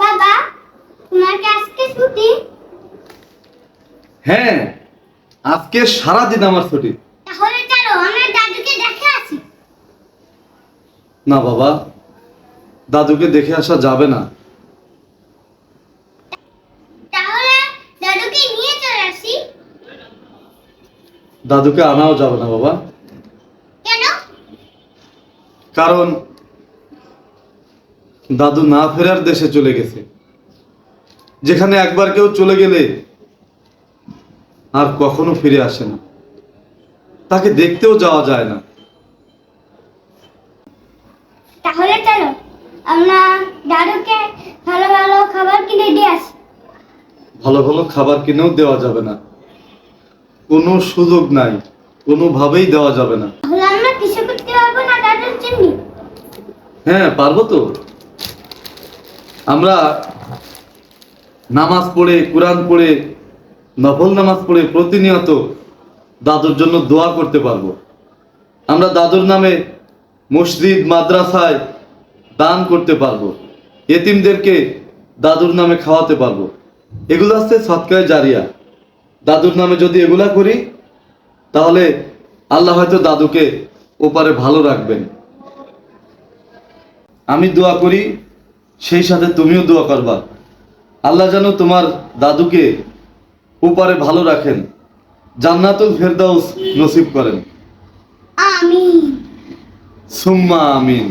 বাবা তোমার কি আজকে ছুটি? হ্যাঁ আজকে সারাদিন আমার ছুটি। তাহলে চলো আমরা দাদুকে দেখে আসি। না বাবা দাদুকে দেখে আসা যাবে না। তাহলে দাদুকে নিয়ে চলে আসি। দাদুকে আনাও যাবে না বাবা। কেন? কারণ দাদু না ফেরার দেশে চলে গেছে। যেখানে একবার কেউ চলে গেলে আর কখনো ফিরে আসে না। তাকে দেখতেও যাওয়া যায় না। তাহলে চলো আমরা দাদুকে ভালো ভালো খাবার কিনে দিয়ে আসি। ভালো ভালো খাবার কিনেও দেওয়া যাবে না। কোনো সুযোগ নাই কোনোভাবেই দেওয়া যাবে না। তাহলে আমরা কিছু করতে পারব না দাদুর জন্য? হ্যাঁ পারব তো। আমরা নামাজ পড়ে, কোরআন পড়ে, নফল নামাজ পড়ে প্রতিনিয়ত দাদুর জন্য দোয়া করতে পারব। আমরা দাদুর নামে মসজিদ, মাদ্রাসায় দান করতে পারব। এতিমদেরকে দাদুর নামে খাওয়াতে পারব। এগুলো হচ্ছে সৎকায় জারিয়া। দাদুর নামে যদি এগুলা করি, তাহলে আল্লাহ হয়তো দাদুকে ওপারে ভালো রাখবেন। আমি দোয়া করি সেই সাথে তুমিও দোয়া করবা। আল্লাহ যেন তোমার দাদুকে উপারে ভালো রাখেন জান্নাতুল ফেরদাউস নসিব করেন। আমিন। সুম্মা আমিন।